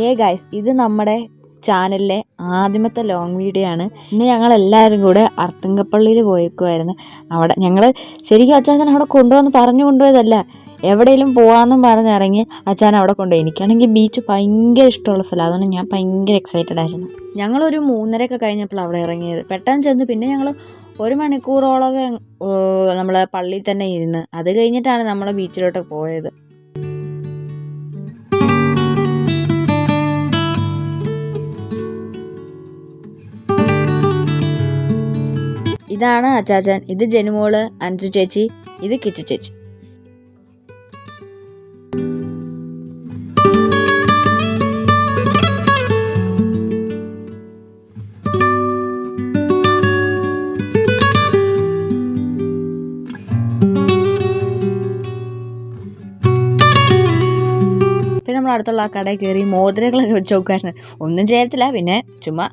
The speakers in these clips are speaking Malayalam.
ഏ ഗൈസ് ഇത് നമ്മുടെ ചാനലിലെ ആദ്യമത്തെ ലോങ് വീഡിയോ ആണ്. ഇന്ന് ഞങ്ങൾ എല്ലാവരും കൂടെ അർത്തുങ്കപ്പള്ളിയിൽ പോയേക്കുമായിരുന്നു അവിടെ ഞങ്ങൾ ശരിക്കും അച്ചാച്ചൻ അവിടെ കൊണ്ടുവന്ന് പറഞ്ഞു കൊണ്ടുപോയതല്ല എവിടെയെങ്കിലും പോകാമെന്നും പറഞ്ഞിറങ്ങി അച്ഛൻ അവിടെ കൊണ്ടുപോയി. എനിക്കാണെങ്കിൽ ബീച്ച് ഭയങ്കര ഇഷ്ടമുള്ള സ്ഥലം അതുകൊണ്ട് ഞാൻ ഭയങ്കര എക്സൈറ്റഡ് ആയിരുന്നു. ഞങ്ങളൊരു മൂന്നരയൊക്കെ കഴിഞ്ഞപ്പോൾ അവിടെ ഇറങ്ങിയത്. പെട്ടെന്ന് ചെന്ന് പിന്നെ ഞങ്ങൾ ഒരു മണിക്കൂറോളം നമ്മൾ പള്ളിയിൽ തന്നെ ഇരുന്ന്. അത് കഴിഞ്ഞിട്ടാണ് നമ്മൾ ബീച്ചിലോട്ട് പോയത്. ഇതാണ് അച്ചാച്ചൻ. ഇത് ജനുമോൾ അഞ്ചു ചേച്ചി ഇത് കിച്ചു ചേച്ചി. അടുത്തുള്ള ആ കടയിൽ കയറി മോതിരകളൊക്കെ വെച്ച് നോക്കുമായിരുന്നു ഒന്നും ചേരത്തില്ല പിന്നെ ചുമ്മാ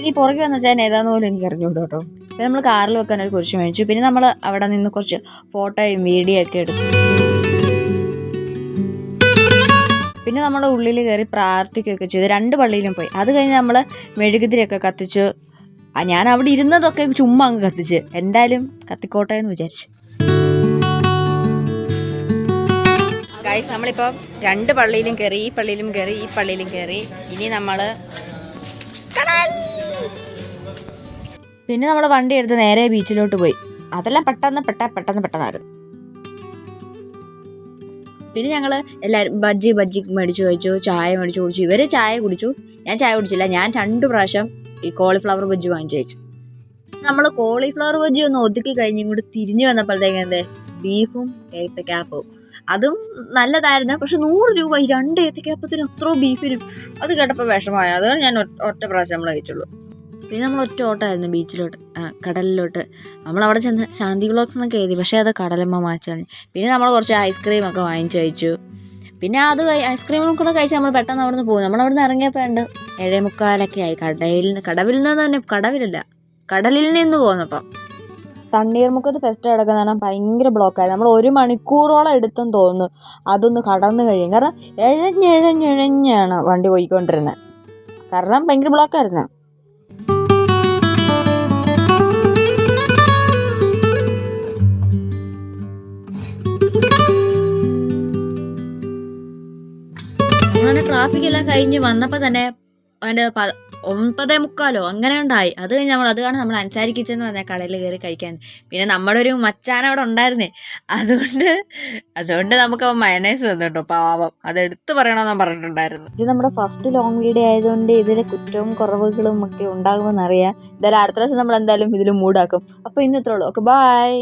ഇനി പുറകെ വന്ന വെച്ചാൽ ഏതാന്ന് പോലും എനിക്ക് അറിഞ്ഞുകൂടും കേട്ടോ. പിന്നെ നമ്മൾ കാറിൽ വെക്കാൻ ഒരു കുരിശ് മേടിച്ചു. പിന്നെ നമ്മൾ അവിടെ നിന്ന് കുറച്ച് ഫോട്ടോയും വീഡിയോ ഒക്കെ എടുത്തു. പിന്നെ നമ്മൾ ഉള്ളിൽ കയറി പ്രാർത്ഥിക്കുകയൊക്കെ ചെയ്തു. രണ്ട് പള്ളിയിലും പോയി. അത് കഴിഞ്ഞ് നമ്മൾ മെഴുകുതിരിയൊക്കെ കത്തിച്ചു. ഞാൻ അവിടെ ഇരുന്നതൊക്കെ ചുമ്മാ അങ്ങ് കത്തിച്ച്. എന്തായാലും കത്തിക്കോട്ടെ എന്ന് വിചാരിച്ചു. ഗൈസ് നമ്മളിപ്പോൾ രണ്ട് പള്ളിയിലും കയറി ഈ പള്ളിയിലും കയറി ഈ പള്ളിയിലും കയറി. ഇനി നമ്മൾ പിന്നെ നമ്മൾ വണ്ടി എടുത്ത് നേരെ ബീച്ചിലോട്ട് പോയി. അതെല്ലാം പെട്ടെന്ന് പെട്ട പെട്ടെന്ന് പെട്ടെന്നായിരുന്നു. പിന്നെ ഞങ്ങൾ എല്ലാവരും ബജ്ജി ബജ്ജി മേടിച്ചു കഴിച്ചു ചായ മേടിച്ചു കുടിച്ചു. ഇവർ ചായ കുടിച്ചു ഞാൻ ചായ കുടിച്ചില്ല. ഞാൻ രണ്ട് പ്രാവശ്യം ഈ കോളിഫ്ലവർ ബജ്ജി വാങ്ങിച്ചു കഴിച്ചു. നമ്മൾ കോളിഫ്ലവർ ബജ്ജി ഒന്ന് ഒതുക്കി കഴിഞ്ഞ് ഇങ്ങോട്ട് തിരിഞ്ഞു വന്നപ്പോഴത്തേക്കും എന്തേ? ബീഫും ഏത്തക്കാപ്പവും. അതും നല്ലതായിരുന്നു. പക്ഷെ നൂറ് രൂപ ഈ രണ്ട് ഏത്തക്കാപ്പത്തിന് അത്രയും ബീഫിനും അത് കേട്ടപ്പോൾ വിഷമമായി. അതാണ് ഞാൻ ഒറ്റ പ്രാവശ്യം നമ്മൾ കഴിച്ചുള്ളൂ. പിന്നെ നമ്മൾ ഒറ്റ ഓട്ടമായിരുന്നു ബീച്ചിലോട്ട് കടലിലോട്ട്. നമ്മൾ അവിടെ ചെന്ന് ശാന്തി ബ്ലോക്സ് എന്നൊക്കെ എഴുതി പക്ഷേ അത് കടലമ്മ മാച്ചാണ് പിന്നെ നമ്മൾ കുറച്ച് ഐസ്ക്രീം ഒക്കെ വാങ്ങിച്ചു കഴിച്ചു. പിന്നെ അത് ഐസ്ക്രീമും കൂടെ കഴിച്ച് നമ്മൾ പെട്ടെന്ന് അവിടെ നിന്ന് പോകും നമ്മൾ അവിടെ നിന്ന് ഇറങ്ങിയപ്പോൾ ഉണ്ട് ഏഴേ മുക്കാലൊക്കെ ആയി. കടയിൽ നിന്ന് കടവിൽ നിന്ന് തന്നെ കടവിലല്ല കടലിൽ നിന്ന് പോന്നപ്പം തണ്ണീർമുക്കത്ത് ഫെസ്റ്റ് കിടക്കുന്നതാണ് ഭയങ്കര ബ്ലോക്കായിരുന്നു നമ്മൾ ഒരു മണിക്കൂറോളം എടുത്തെന്ന് തോന്നുന്നു അതൊന്ന് കടന്നു കഴിയും കാരണം എഴഞ്ഞെഴഞ്ഞെഴഞ്ഞാണ് വണ്ടി പോയിക്കൊണ്ടിരുന്നത്. കാരണം ഭയങ്കര ബ്ലോക്കായിരുന്നു അങ്ങനെ ട്രാഫിക് എല്ലാം കഴിഞ്ഞ് വന്നപ്പോൾ തന്നെ അതിന്റെ ഒമ്പതേ മുക്കാലോ അങ്ങനെ ഉണ്ടായി. അത് കഴിഞ്ഞ് നമ്മൾ അത് നമ്മൾ അൻസാരി കിച്ചൻ എന്ന് പറഞ്ഞ കടയിൽ കയറി കഴിക്കാൻ. പിന്നെ നമ്മുടെ ഒരു മച്ചാൻ അവിടെ ഉണ്ടായിരുന്നേ. അതുകൊണ്ട് അതുകൊണ്ട് നമുക്ക് അവൻ മയണൈസ് തന്നിട്ടോ. പാവം. അത് എടുത്തു പറയണമെന്ന് പറഞ്ഞിട്ടുണ്ടായിരുന്നു. ഇത് നമ്മുടെ ഫസ്റ്റ് ലോങ് വീഡിയോ ആയതുകൊണ്ട് ഇതിലെ കുറ്റവും കുറവുകളും ഒക്കെ ഉണ്ടാകുമെന്ന് അറിയാം എന്തായാലും അടുത്ത പ്രാവശ്യം നമ്മൾ എന്തായാലും ഇതിൽ മൂടാക്കും അപ്പോൾ ഇന്ന് ഇത്രയുള്ളൂ ഓക്കെ ബൈ